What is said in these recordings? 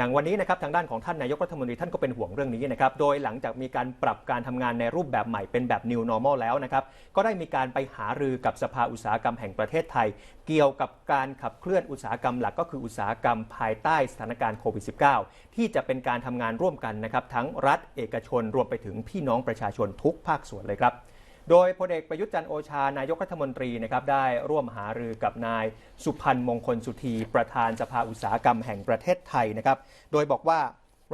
อย่างวันนี้นะครับทางด้านของท่านนายกรัฐมนตรีท่านก็เป็นห่วงเรื่องนี้นะครับโดยหลังจากมีการปรับการทำงานในรูปแบบใหม่เป็นแบบ new normal แล้วนะครับก็ได้มีการไปหารือกับสภาอุตสาหกรรมแห่งประเทศไทย เกี่ยวกับการขับเคลื่อนอุตสาหกรรมหลักก็คืออุตสาหกรรมภายใต้สถานการณ์โควิด -19 ที่จะเป็นการทำงานร่วมกันนะครับทั้งรัฐเอกชนรวมไปถึงพี่น้องประชาชนทุกภาคส่วนเลยครับ โดยพลเอกประยุทธ์จันโอชานายกรัฐมนตรีนะครับได้ร่วมหารือกับนายสุพันธ์มงคลสุธีประธานสภาอุตสาหกรรมแห่งประเทศไทยนะครับ โดยบอกว่า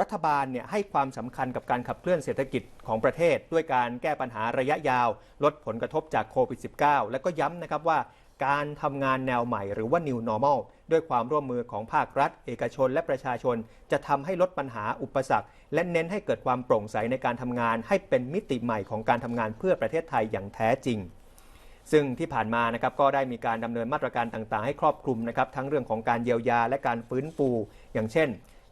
รัฐบาลเนี่ยให้ความสำคัญกับการขับเคลื่อนเศรษฐกิจของประเทศ ด้วยการแก้ปัญหาระยะยาว ลดผลกระทบจากโควิด -19 และก็ย้ำนะครับว่า การทำงานแนวใหม่หรือว่า new normal ด้วยความร่วมมือของภาครัฐ เอกชนและประชาชน จะทำให้ลดปัญหาอุปสรรค และเน้นให้เกิดความโปร่งใสในการทำงาน ให้เป็นมิติใหม่ของการทำงานเพื่อประเทศไทยอย่างแท้จริง ซึ่งที่ผ่านมานะครับก็ได้มีการดำเนินมาตรการต่างๆ ให้ครอบคลุมนะครับทั้งเรื่องของการเยียวยาและการฟื้นฟู อย่างเช่น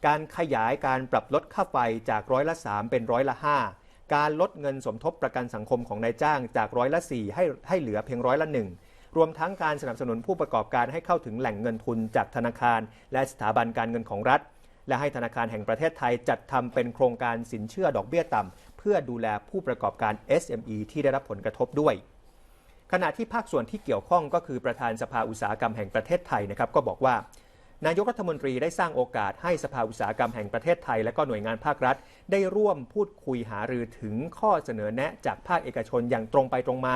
การขยายการปรับลดค่าไฟจากร้อยละ 3 เป็นร้อยละ5การลดเงินสมทบประกันสังคมของนายจ้างจากร้อยละ4ให้ให้เหลือเพียงร้อยละ1 รวมทั้งการสนับสนุนผู้ประกอบการให้เข้าถึงแหล่งเงินทุนจากธนาคาร และสถาบันการเงินของรัฐ และให้ธนาคารแห่งประเทศไทยจัดทำเป็นโครงการสินเชื่อดอกเบี้ยต่ำเพื่อดูแลผู้ประกอบการ SME ที่ได้รับผลกระทบด้วย ขณะที่ภาคส่วนที่เกี่ยวข้องก็คือประธานสภาอุตสาหกรรมแห่งประเทศไทยนะครับก็บอกว่า นายกรัฐมนตรีได้สร้างโอกาสให้สภาอุตสาหกรรมแห่งประเทศไทย และก็หน่วยงานภาครัฐ ได้ร่วมพูดคุยหารือถึงข้อเสนอแนะจากภาคเอกชนอย่างตรงไปตรงมา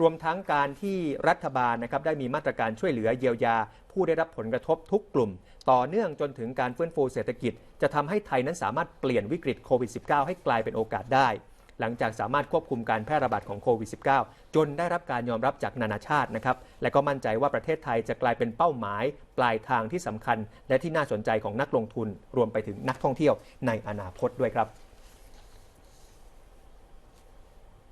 รวมทั้งการที่รัฐบาลนะครับได้มีมาตรการช่วยเหลือเยียวยา ผู้ได้รับผลกระทบทุกกลุ่ม ต่อเนื่องจนถึงการฟื้นฟูเศรษฐกิจ จะทำให้ไทยนั้นสามารถเปลี่ยนวิกฤตโควิด -19 ให้กลายเป็นโอกาสได้ หลังจากสามารถควบคุมการแพร่ระบาดของโควิด -19 จนได้รับการยอมรับจากนานาชาตินะครับ และก็มั่นใจว่าประเทศไทยจะกลายเป็นเป้าหมาย ปลายทางที่สำคัญ และที่น่าสนใจของนักลงทุน รวมไปถึงนักท่องเที่ยวในอนาคตด้วยครับ